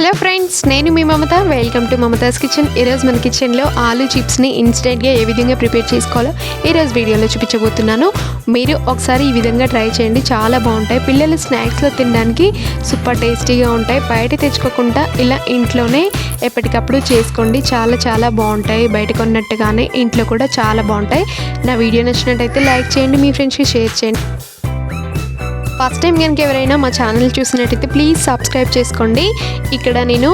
Hello friends నేను మీ Mamata. Welcome to Mamata's kitchen ఈరోజు మన కిచెన్లో ఆలు చిప్స్ని ఇన్స్టెంట్గా ఏ విధంగా ప్రిపేర్ చేసుకోవాలో ఈరోజు వీడియోలో చూపించబోతున్నాను. మీరు ఒకసారి ఈ విధంగా ట్రై చేయండి. చాలా బాగుంటాయి. పిల్లలు స్నాక్స్లో తినడానికి సూపర్ టేస్టీగా ఉంటాయి. బయట తెచ్చుకోకుండా ఇలా ఇంట్లోనే ఎప్పటికప్పుడు చేసుకోండి. చాలా చాలా బాగుంటాయి. బయట కొన్నట్టుగానే ఇంట్లో కూడా చాలా బాగుంటాయి. నా వీడియో నచ్చినట్టయితే లైక్ చేయండి. మీ ఫ్రెండ్స్కి షేర్ చేయండి. ఫస్ట్ టైం కనుక ఎవరైనా మా ఛానల్ చూసినట్టయితే ప్లీజ్ సబ్స్క్రైబ్ చేసుకోండి. ఇక్కడ నేను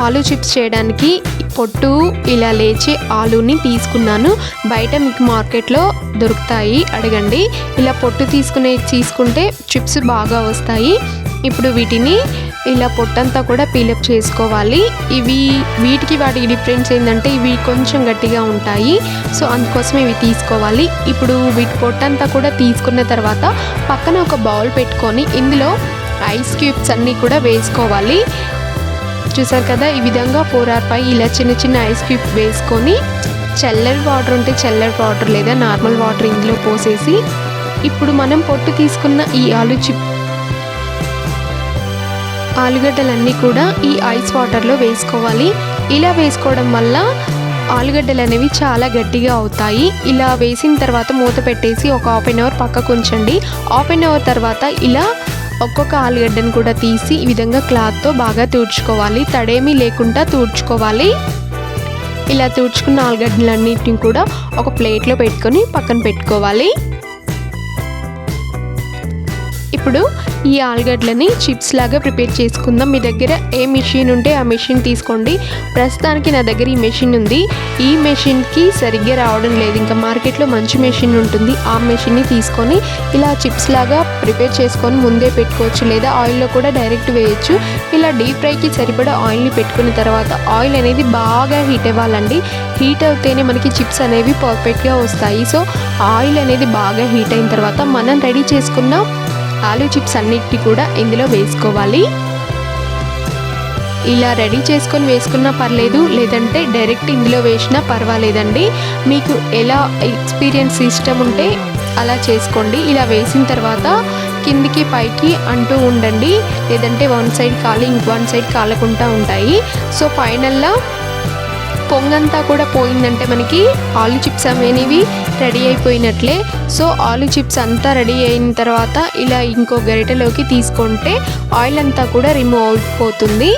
ఆలు చిప్స్ చేయడానికి పొట్టు ఇలా లేచి ఆలుని తీసుకున్నాను. బయట మీకు మార్కెట్లో దొరుకుతాయి అడగండి. ఇలా పొట్టు తీసుకునే తీసుకుంటే చిప్స్ బాగా వస్తాయి. ఇప్పుడు వీటిని ఇలా పొట్టంతా కూడా పీలప్ చేసుకోవాలి. ఇవి వీటికి వాటికి డిఫరెన్స్ ఏంటంటే ఇవి కొంచెం గట్టిగా ఉంటాయి. సో అందుకోసం ఇవి తీసుకోవాలి. ఇప్పుడు వీటి పొట్టంతా కూడా తీసుకున్న తర్వాత పక్కన ఒక బౌల్ పెట్టుకొని ఇందులో ఐస్ క్యూబ్స్ అన్నీ కూడా వేసుకోవాలి. చూసారు కదా? ఈ విధంగా ఫోర్ ఆర్ ఫైవ్ ఇలా చిన్న చిన్న ఐస్ క్యూబ్ వేసుకొని చల్లటి వాటర్ ఉంటే చల్లటి వాటర్ లేదా నార్మల్ వాటర్ ఇందులో పోసేసి ఇప్పుడు మనం పొట్టు తీసుకున్న ఈ ఆలు చిప్ ఆలుగడ్డలన్నీ కూడా ఈ ఐస్ వాటర్లో వేసుకోవాలి. ఇలా వేసుకోవడం వల్ల ఆలుగడ్డలు అనేవి చాలా గట్టిగా అవుతాయి. ఇలా వేసిన తర్వాత మూత పెట్టేసి ఒక హాఫ్ అన్ అవర్ పక్కకు ఉంచండి. హాఫ్ అన్ అవర్ తర్వాత ఇలా ఒక్కొక్క ఆలుగడ్డను కూడా తీసి ఈ విధంగా క్లాత్తో బాగా తుడుచుకోవాలి. తడేమీ లేకుండా తుడుచుకోవాలి. ఇలా తుడుచుకున్న ఆలుగడ్డలన్నిటిని కూడా ఒక ప్లేట్లో పెట్టుకొని పక్కన పెట్టుకోవాలి. ఇప్పుడు ఈ ఆలుగడ్డలని చిప్స్ లాగా ప్రిపేర్ చేసుకుందాం. మీ దగ్గర ఏ మెషిన్ ఉంటే ఆ మెషిన్ తీసుకోండి. ప్రస్తుతానికి నా దగ్గర ఈ మెషిన్ ఉంది. ఈ మెషిన్కి సరిగ్గా రావడం లేదు. ఇంకా మార్కెట్లో మంచి మెషిన్ ఉంటుంది. ఆ మెషిన్ని తీసుకొని ఇలా చిప్స్ లాగా ప్రిపేర్ చేసుకొని ముందే పెట్టుకోవచ్చు. లేదా ఆయిల్లో కూడా డైరెక్ట్ వేయచ్చు. ఇలా డీప్ ఫ్రైకి సరిపడా ఆయిల్ని పెట్టుకున్న తర్వాత ఆయిల్ అనేది బాగా హీట్ అవ్వాలండి. హీట్ అవుతేనే మనకి చిప్స్ అనేవి పర్ఫెక్ట్గా వస్తాయి. సో ఆయిల్ అనేది బాగా హీట్ అయిన తర్వాత మనం రెడీ చేసుకున్న ఆలు చిప్స్ అన్నిటి కూడా ఇందులో వేసుకోవాలి. ఇలా రెడీ చేసుకొని వేసుకున్నా పర్లేదు లేదంటే డైరెక్ట్ ఇందులో వేసినా పర్వాలేదండి. మీకు ఎలా ఎక్స్పీరియన్స్ ఇష్టం ఉంటే అలా చేసుకోండి. ఇలా వేసిన తర్వాత కిందికి పైకి అంటూ ఉండండి. లేదంటే వన్ సైడ్ కాలి ఇంక వన్ సైడ్ కాలకుండా ఉంటాయి. సో ఫైనల్లా పొంగంతా కూడా పోయిందంటే మనకి ఆలు చిప్స్ అనేవి రెడీ అయిపోయినట్లే. సో ఆలు చిప్స్ అంతా రెడీ అయిన తర్వాత ఇలా ఇంకో గరిటెలోకి తీసుకుంటే ఆయిల్ అంతా కూడా రిమూవ్ అయిపోతుంది.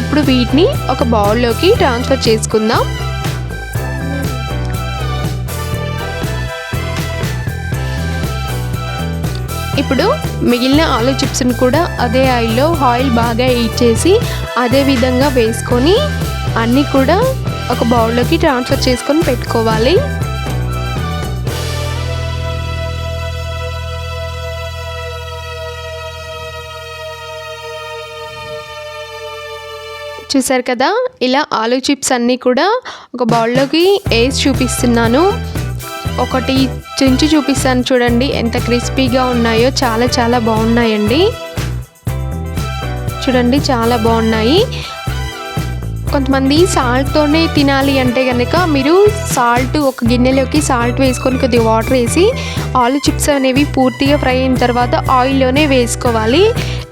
ఇప్పుడు వీటిని ఒక బౌల్లోకి ట్రాన్స్ఫర్ చేసుకుందాం. ఇప్పుడు మిగిలిన ఆలు చిప్స్ని కూడా అదే ఆయిల్లో ఆయిల్ బాగా హీట్ చేసి అదే విధంగా వేసుకొని అన్నీ కూడా ఒక బౌల్లోకి ట్రాన్స్ఫర్ చేసుకొని పెట్టుకోవాలి. చూసారు కదా ఇలా ఆలు చిప్స్ అన్నీ కూడా ఒక బౌల్లోకి వేసి చూపిస్తున్నాను. ఒకటి చించి చూపిస్తాను చూడండి ఎంత క్రిస్పీగా ఉన్నాయో చాలా చాలా బాగున్నాయండి. చూడండి చాలా బాగున్నాయి. కొంతమంది సాల్ట్తోనే తినాలి అంటే కనుక మీరు సాల్ట్ ఒక గిన్నెలోకి సాల్ట్ వేసుకొని కొద్దిగా వాటర్ వేసి ఆలు చిప్స్ అనేవి పూర్తిగా ఫ్రై అయిన తర్వాత ఆయిల్లోనే వేసుకోవాలి.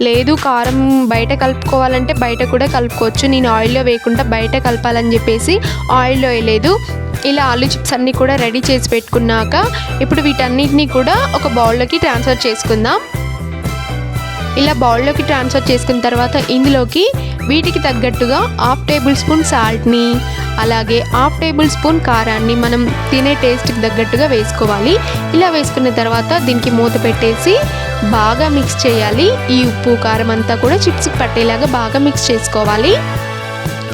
లేదు కారం బయట కలుపుకోవాలంటే బయట కూడా కలుపుకోవచ్చు. నేను ఆయిల్లో వేయకుండా బయట కలపాలని చెప్పేసి ఆయిల్లో వేయలేదు. ఇలా ఆలు చిప్స్ అన్నీ కూడా రెడీ చేసి పెట్టుకున్నాక ఇప్పుడు వీటన్నిటిని కూడా ఒక బౌల్లోకి ట్రాన్స్ఫర్ చేసుకుందాం. ఇలా బౌల్లోకి ట్రాన్స్ఫర్ చేసుకున్న తర్వాత ఇందులోకి వీటికి తగ్గట్టుగా హాఫ్ టేబుల్ స్పూన్ సాల్ట్ని అలాగే హాఫ్ టేబుల్ స్పూన్ కారాన్ని మనం తినే టేస్ట్కి తగ్గట్టుగా వేసుకోవాలి. ఇలా వేసుకున్న తర్వాత దీనికి మూత పెట్టేసి బాగా మిక్స్ చేయాలి. ఈ ఉప్పు కారం అంతా కూడా చిప్స్కి పట్టేలాగా బాగా మిక్స్ చేసుకోవాలి.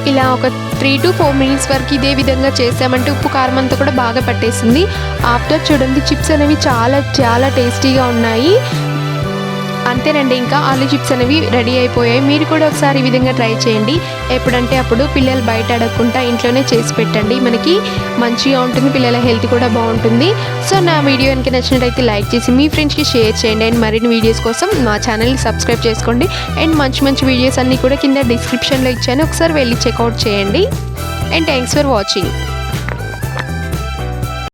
ఇలా ఒక త్రీ టు ఫోర్ మినిట్స్ వరకు ఇదే విధంగా చేసామంటే ఉప్పు కారం అంతా కూడా బాగా పట్టేసింది. ఆఫ్టర్ చూడండి చిప్స్ అనేవి చాలా చాలా టేస్టీగా ఉన్నాయి. అంతేనండి ఇంకా ఆలు చిప్స్ అనేవి రెడీ అయిపోయాయి. మీరు కూడా ఒకసారి ఈ విధంగా ట్రై చేయండి. ఎప్పుడంటే అప్పుడు పిల్లలు బయట అడగకుండా ఇంట్లోనే చేసి పెట్టండి. మనకి మంచిగా ఉంటుంది పిల్లల హెల్త్ కూడా బాగుంటుంది. సో నా వీడియో కనుక నచ్చినట్టయితే లైక్ చేసి మీ ఫ్రెండ్స్కి షేర్ చేయండి. అండ్ మరిన్ని వీడియోస్ కోసం మా ఛానల్ని సబ్స్క్రైబ్ చేసుకోండి. అండ్ మంచి మంచి వీడియోస్ అన్నీ కూడా కింద డిస్క్రిప్షన్లో ఇచ్చాను. ఒకసారి వెళ్ళి చెక్అవుట్ చేయండి. And thanks for watching.